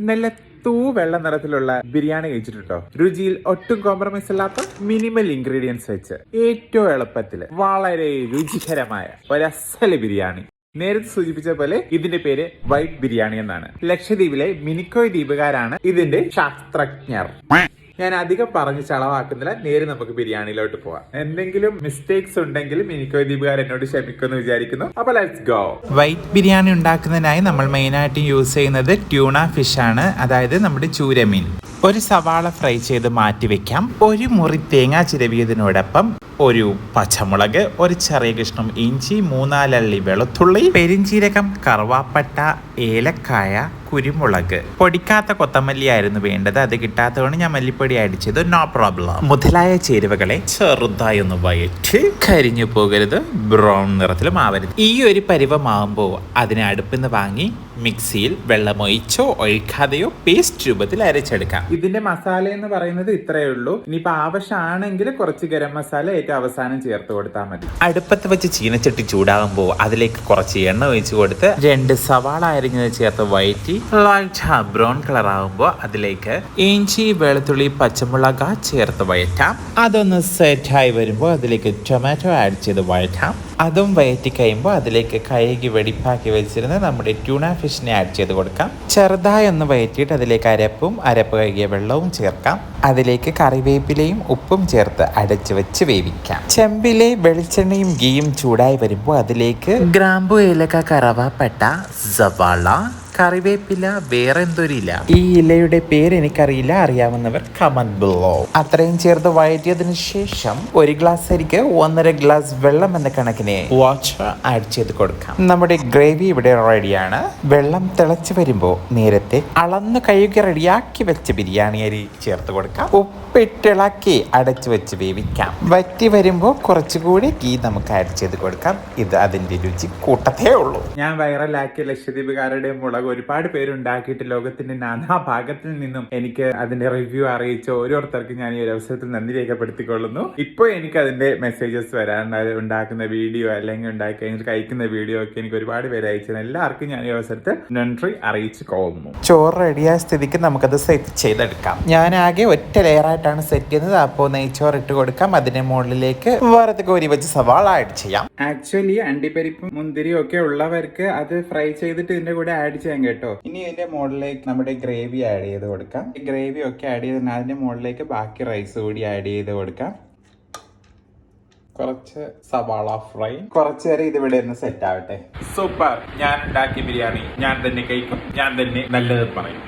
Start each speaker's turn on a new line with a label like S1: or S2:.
S1: നല്ല തൂ വെള്ള നിറത്തിലുള്ള ബിരിയാണി കഴിച്ചിട്ടുണ്ടോ? രുചിയിൽ ഒട്ടും കോംപ്രമൈസ് ഇല്ലാത്ത മിനിമൽ ഇൻഗ്രീഡിയൻസ് വെച്ച് ഏറ്റവും എളുപ്പത്തിൽ വളരെ രുചികരമായ ഒരസൽ ബിരിയാണി. നേരത്തെ സൂചിപ്പിച്ച പോലെ ഇതിന്റെ പേര് വൈറ്റ് ബിരിയാണി എന്നാണ്. ലക്ഷദ്വീപിലെ മിനിക്കോയ് ദ്വീപുകാരാണ് ഇതിന്റെ ശാസ്ത്രജ്ഞർ. ഞാൻ അധികം പറഞ്ഞ് ചളവാക്കുന്നില്ല. നേരെ നമുക്ക് ബിരിയാണിയിലോട്ട് പോവാം. എന്തെങ്കിലും മിസ്റ്റേക്സ് ഉണ്ടെങ്കിലും എനിക്കോ ദീപുകാർ എന്നോട് ക്ഷമിക്കുമെന്ന് വിചാരിക്കുന്നു. അപ്പൊ ലെറ്റ്സ് ഗോ
S2: വൈറ്റ് ബിരിയാണി ഉണ്ടാക്കുന്നതിനായി നമ്മൾ മെയിൻ ആയിട്ട് യൂസ് ചെയ്യുന്നത് ട്യൂണ ഫിഷ് ആണ്. അതായത് നമ്മുടെ ചൂരമീൻ. ഒരു സവാള ഫ്രൈ ചെയ്ത് മാറ്റി വെക്കാം. ഒരു മുറി തേങ്ങ ചിരവിയതിനോടൊപ്പം ഒരു പച്ചമുളക് ഒരു ചെറിയ കഷ്ണം ഇഞ്ചി മൂന്നാലള്ളി വെളുത്തുള്ളി പെരിഞ്ചീരകം കറുവാപ്പട്ട ഏലക്കായ കുരുമുളക്. പൊടിക്കാത്ത കൊത്തമല്ലി ആയിരുന്നു വേണ്ടത്. അത് കിട്ടാത്തതുകൊണ്ട് ഞാൻ മല്ലിപ്പൊടി അടിച്ചത് നോ പ്രോബ്ലം മുതലായ ചേരുവകളെ ചെറുതായി ഒന്ന് വയറ്റ് കരിഞ്ഞു പോകരുത്. ബ്രൗൺ നിറത്തിലും ആവരുത്. ഈ ഒരു പരിവമാകുമ്പോൾ അതിനെ അടുപ്പിൽ നിന്ന് വാങ്ങി മിക്സിയിൽ വെള്ളമൊഴിച്ചോ ഒഴിക്കാതെയോ പേസ്റ്റ് രൂപത്തിൽ അരച്ചെടുക്കാം.
S1: ഇതിന്റെ മസാല എന്ന് പറയുന്നത് ഇത്രയേ ഉള്ളൂ. ഇനിയിപ്പോ ആവശ്യമാണെങ്കിൽ കുറച്ച് ഗരം മസാല ഏറ്റവും അവസാനം ചേർത്ത് കൊടുത്താൽ മതി.
S2: അടുപ്പത്ത് വെച്ച് ചീനച്ചട്ടി ചൂടാകുമ്പോൾ അതിലേക്ക് കുറച്ച് എണ്ണ ഒഴിച്ച് കൊടുത്ത് രണ്ട് സവാള അരിഞ്ഞത് ചേർത്ത് വയറ്റി ലൈറ്റ് ബ്രൗൺ കളർ ആകുമ്പോൾ അതിലേക്ക് ഇഞ്ചി വെളുത്തുള്ളി പച്ചമുളക് ചേർത്ത് വയറ്റാം അതൊന്ന് സെറ്റായി വരുമ്പോൾ അതിലേക്ക് ടൊമാറ്റോ ആഡ് ചെയ്ത് വയറ്റാം അതും വയറ്റി കഴിയുമ്പോൾ അതിലേക്ക് കഴുകി വെടിപ്പാക്കി വെച്ചിരുന്ന നമ്മുടെ ട്യൂണ ഫിഷിനെ ആഡ് ചെയ്ത് കൊടുക്കാം. ചെറുതായി ഒന്ന് വയറ്റിയിട്ട് അതിലേക്ക് അരപ്പും അരപ്പ് കഴുകിയ വെള്ളവും ചേർക്കാം. അതിലേക്ക് കറിവേപ്പിലയും ഉപ്പും ചേർത്ത് അടച്ചു വെച്ച് വേവിക്കാം. ചെമ്പിലെ വെളിച്ചെണ്ണയും ഗീയും ചൂടായി വരുമ്പോൾ അതിലേക്ക് ഗ്രാമ്പു ഏലക്ക കറവപ്പട്ട സവാള കറിവേപ്പില വേറെ എന്തൊരു ഇല? ഈ ഇലയുടെ പേര് എനിക്കറിയില്ല. അറിയാവുന്നവർ കമന്റ് ബിലോ അത്രയും ചേർത്ത് വഴറ്റിയതിന് ശേഷം ഒരു ഗ്ലാസ് അരിക്ക് ഒന്നര ഗ്ലാസ് വെള്ളം എന്ന കണക്കിന് വാച്ച് ആഡ് ചെയ്ത് കൊടുക്കാം. നമ്മുടെ ഗ്രേവി ഇവിടെ റെഡിയാണ് വെള്ളം തിളച്ച് വരുമ്പോൾ നേരത്തെ അളന്ന് കഴുകി റെഡിയാക്കി വെച്ച ബിരിയാണി അരി ചേർത്ത് കൊടുക്കാം. ഉപ്പിട്ടിളക്കി അടച്ചു വെച്ച് വേവിക്കാം. വറ്റി വരുമ്പോൾ കുറച്ചുകൂടി ഗീ നമുക്ക് ആഡ് ചെയ്ത് കൊടുക്കാം. ഇത് അതിന്റെ രുചി കൂട്ടത്തേ ഉള്ളൂ.
S1: ഞാൻ വൈറലാക്കിയ ലക്ഷദ്വീപുകാരുടെ മുളക് ഒരുപാട് പേരുണ്ടാക്കിയിട്ട് ലോകത്തിന്റെ നാനാ ഭാഗത്തിൽ നിന്നും എനിക്ക് അതിന്റെ റിവ്യൂ അറിയിച്ച ഓരോരുത്തർക്കും ഞാൻ ഈ ഒരു അവസരത്തിൽ നന്ദി രേഖപ്പെടുത്തിക്കൊള്ളുന്നു. ഇപ്പോൾ എനിക്ക് അതിന്റെ മെസ്സേജസ് വരാൻ ഉണ്ടാക്കുന്ന വീഡിയോ അല്ലെങ്കിൽ ഉണ്ടാക്കി കഴിഞ്ഞിട്ട് കഴിക്കുന്ന വീഡിയോ ഒക്കെ എനിക്ക് ഒരുപാട് പേര് അയച്ചത് എല്ലാവർക്കും ഞാൻ ഈ അവസരത്തിൽ നന്ദി അറിയിച്ചു കൊള്ളുന്നു
S2: ചോറ് റെഡിയായ സ്ഥിതിക്ക് നമുക്കത് സെറ്റ് ചെയ്തെടുക്കാം. ഞാൻ ആകെ ഒറ്റ ലെയറായിട്ടാണ് സെറ്റ് ചെയ്യുന്നത്. അപ്പോൾ നെയ്ച്ചോറ് ഇട്ട് കൊടുക്കാം. അതിന്റെ മുകളിലേക്ക് വേറെ കോരി വെച്ച് സവാള ആഡ് ചെയ്യാം.
S1: ആക്ച്വലി അണ്ടിപ്പരിപ്പും മുന്തിരിയും ഒക്കെ ഉള്ളവർക്ക് അത് ഫ്രൈ ചെയ്തിട്ട് ഇതിന്റെ കൂടെ ആഡ് ചെയ്യാൻ കേട്ടോ. ഇനി ഇതിന്റെ മുകളിലേക്ക് നമ്മുടെ ഗ്രേവി ആഡ് ചെയ്ത് കൊടുക്കാം. ഗ്രേവി ഒക്കെ ആഡ് ചെയ്ത് അതിന്റെ മുകളിലേക്ക് ബാക്കി റൈസ് കൂടി ആഡ് ചെയ്ത് കൊടുക്കാം. കുറച്ച് സവാള ഫ്രൈ കുറച്ച് നേരം ഇത് ഇവിടെ ഒന്ന് സെറ്റ് ആവട്ടെ. സൂപ്പർ ഞാൻ ഉണ്ടാക്കിയ ബിരിയാണി. ഞാൻ തന്നെ കഴിക്കും. ഞാൻ തന്നെ നല്ലത് പറയും.